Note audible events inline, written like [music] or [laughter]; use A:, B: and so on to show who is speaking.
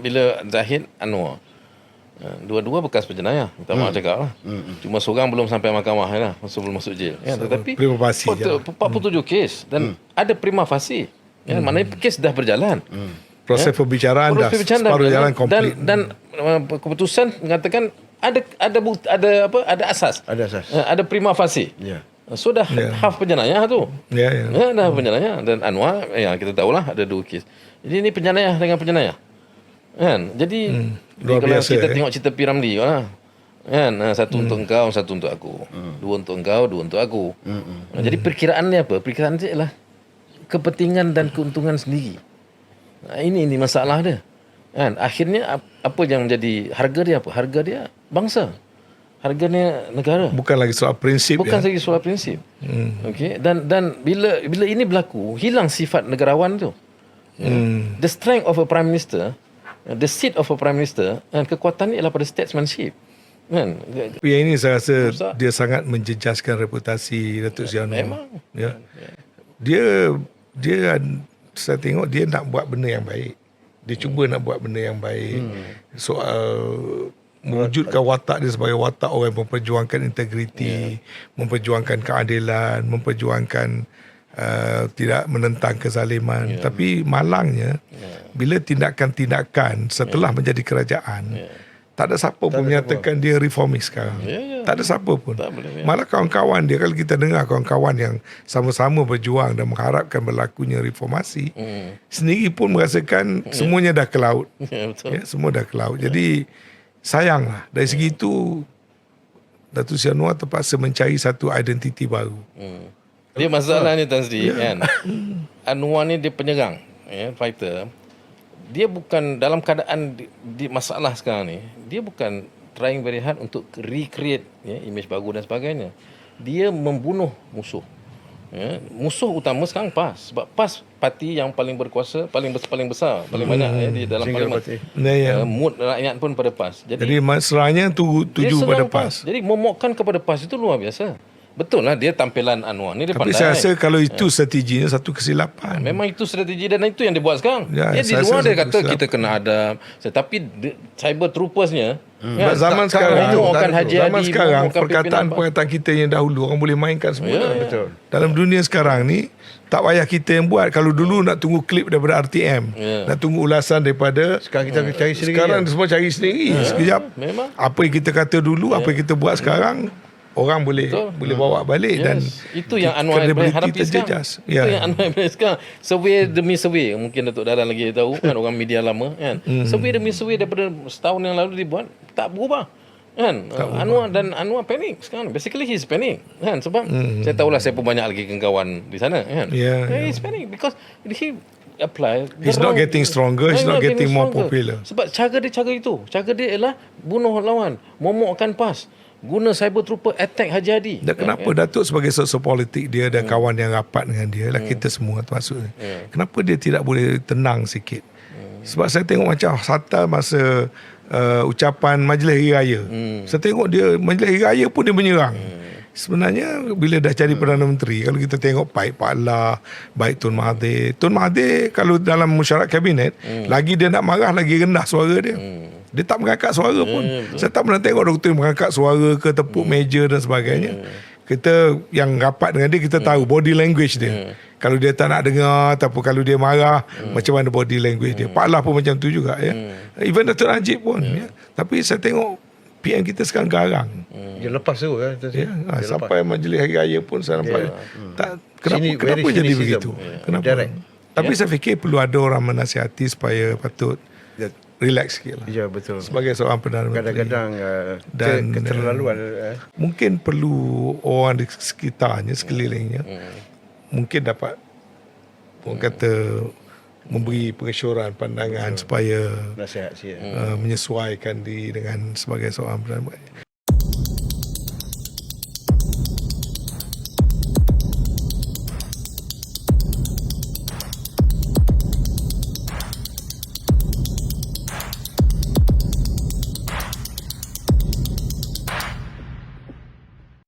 A: bila Zahid Anwar uh, dua-dua bekas penjenayah minta maaf cakap lah cuma seorang belum sampai mahkamah lah sebelum masuk jail ya, tetapi
B: prima facie je lah.
A: 47 kes dan ada prima facie ya, maknanya kes dah berjalan
B: proses pembicaraan dah
A: Proses pembicaraan dah
B: separuh
A: berjalan.
B: jalan komplit
A: dan dan uh, keputusan mengatakan ada ada bukti, ada apa ada asas
C: Ada asas.
A: Uh, ada prima facie
C: Ya.
A: So dah
B: Ya.
A: half penjenayah tu.
B: Ya, ya.
A: Ya, dah penjenayah dan Anwar ya kita tahulah ada dua kes. Jadi ini penjenayah dengan penjenayah. Kan? Jadi,
B: Hmm. Luar
A: kalau
B: biasa,
A: kita
B: eh.
A: tengok cerita Piramli lah. Kan? Ah, Satu
B: Hmm.
A: untuk engkau, satu untuk aku. Dua untuk engkau, dua untuk aku. Ah, Jadi perkiraan dia apa? Perkiraan dia ialah kepentingan dan keuntungan sendiri. Nah, ini ini masalah dia. Kan? Akhirnya ap- apa yang menjadi harga dia apa? Harga dia bangsa. Harganya negara.
B: bukan lagi soal prinsip
A: Bukan
B: ya.
A: lagi soal prinsip. Hmm. Okey dan dan bila bila ini berlaku hilang sifat negarawan tu. Hmm. The strength of a prime minister, the seat of a prime minister dan kekuatan ni ialah pada statesmanship. Kan?
B: Yang ini saya rasa
A: Besar.
B: dia sangat menjejaskan reputasi Datuk Anwar.
A: Memang.
B: Ya. Dia dia saya tengok dia nak buat benda yang baik. Dia cuba nak buat benda yang baik. Soal mewujudkan watak dia sebagai watak orang yang memperjuangkan integriti, memperjuangkan keadilan, memperjuangkan uh, tidak menentang kezaliman. Tapi malangnya bila tindakan-tindakan setelah menjadi kerajaan tak ada siapa pun menyatakan dia reformis sekarang.
A: Ya, ya.
B: Tak ada siapa pun.
A: Tak boleh, ya.
B: Malah kawan-kawan dia kalau kita dengar kawan-kawan yang sama-sama berjuang dan mengharapkan berlakunya reformasi,
A: Hmm.
B: sendiri pun merasakan semuanya dah ke laut. [laughs]
A: Ya betul.
B: Ya, semua dah ke laut. Jadi sayanglah dari segi itu Datuk Seri Anwar terpaksa mencari satu identiti baru.
A: Hmm. Dia masalahnya Tan Sri kan. Anwar ni dia penyerang, ya, fighter. Dia bukan dalam keadaan di, di masalah sekarang ni, dia bukan trying very hard untuk recreate ya, image baru dan sebagainya. Dia membunuh musuh. Ya, musuh utama sekarang PAS sebab PAS parti yang paling berkuasa, paling paling besar, paling banyak ya, di dalam parlimen.
C: party.
B: Ya, ya.
A: Uh, mood rakyat pun pada PAS. Jadi,
B: Jadi masalahnya tu, tuju pada
A: serang
B: PAS.
A: Jadi momokkan kepada PAS itu luar biasa. Betul lah dia tampilan Anwar ni dia
B: Tapi
A: pandai.
B: saya rasa kalau itu strateginya satu kesilapan.
A: Memang itu strategi dan itu yang dia buat sekarang.
B: Ya,
A: dia di luar dia kata
B: silap.
A: kita kena ada tetapi cyber troopersnya
B: Hmm.
A: kan,
B: zaman
A: tak-
B: sekarang itu,
A: momokkan Haji
B: zaman sekarang perkataan-perkataan kita yang dahulu orang boleh mainkan semua.
A: Ya, ya.
C: Betul.
B: Dalam dunia sekarang ni tak payah kita yang buat. Kalau dulu nak tunggu klip daripada RTM,
A: Ya.
B: nak tunggu ulasan daripada
C: Sekarang kita cari sendiri.
B: sekarang
C: ya.
B: semua cari sendiri sekejap.
A: Memang.
B: Apa yang kita kata dulu, apa yang kita buat sekarang orang boleh
A: Betul.
B: boleh bawa balik
A: Yes.
B: dan
A: itu yang Anwar Ibrahim hadapi sekarang.
B: terjejas.
A: Itu
B: Ya.
A: yang Anwar Ibrahim sekarang. Survey demi survey. Mungkin Datuk Dalan lagi tahu kan orang media lama kan.
B: Hmm.
A: Survey demi survey daripada setahun yang lalu dibuat tak berubah. Kan Anwar dan Anwar panik sekarang. Basically he's panic kan sebab saya tahulah saya pun banyak lagi kawan di sana kan.
B: Hmm. Ya,
A: Yeah,
B: ya.
A: He's panic because he apply
B: He's not getting stronger, he's
A: Yeah,
B: not getting more popular.
A: Sebab cara dia cara itu. Cara dia ialah bunuh lawan, momokkan PAS, guna cyber trooper attack Haji Hadi.
B: Dan kenapa Datuk sebagai sosial politik dia dan kawan yang rapat dengan dia lah kita semua termasuk dia. Kenapa dia tidak boleh tenang sikit? Sebab saya tengok macam Hatta masa uh, ucapan Majlis Hari Raya. Saya tengok dia Majlis Hari Raya pun dia menyerang. Sebenarnya bila dah jadi Perdana Menteri Kalau kita tengok baik Pak Allah Baik Tun Mahathir. Tun Mahathir kalau dalam mesyuarat kabinet Lagi dia nak marah Lagi rendah suara dia Dia tak mengangkat suara pun. Saya tak pernah tengok doktor mengangkat suara ke Tepuk meja dan sebagainya. Kita yang rapat dengan dia Kita tahu body language dia. Kalau dia tak nak dengar Ataupun kalau dia marah Macam mana body language dia? Pak Allah pun macam tu juga ya. Even Datuk Najib pun ya. Tapi saya tengok PM kita sekarang garang.
C: Dia lepas tu kan.
B: Ya, ha, sampai majlis hari raya pun saya nampak.
C: Ya.
B: tak kenapa
C: Sini-
B: kenapa jadi begitu?
C: Ya.
B: Kenapa?
C: Direct.
B: Tapi saya fikir perlu ada orang menasihati supaya patut relax sikit lah.
C: Ya betul.
B: Sebagai seorang Perdana Menteri.
C: Kadang-kadang uh,
B: Dan,
C: ke, keterlaluan uh,
B: Mungkin perlu orang di sekitarnya, sekelilingnya.
C: Hmm.
B: Mungkin dapat orang kata memberi pengesyoran pandangan supaya
C: nasihat
B: uh, menyesuaikan diri dengan sebagai seorang Perdana Menteri.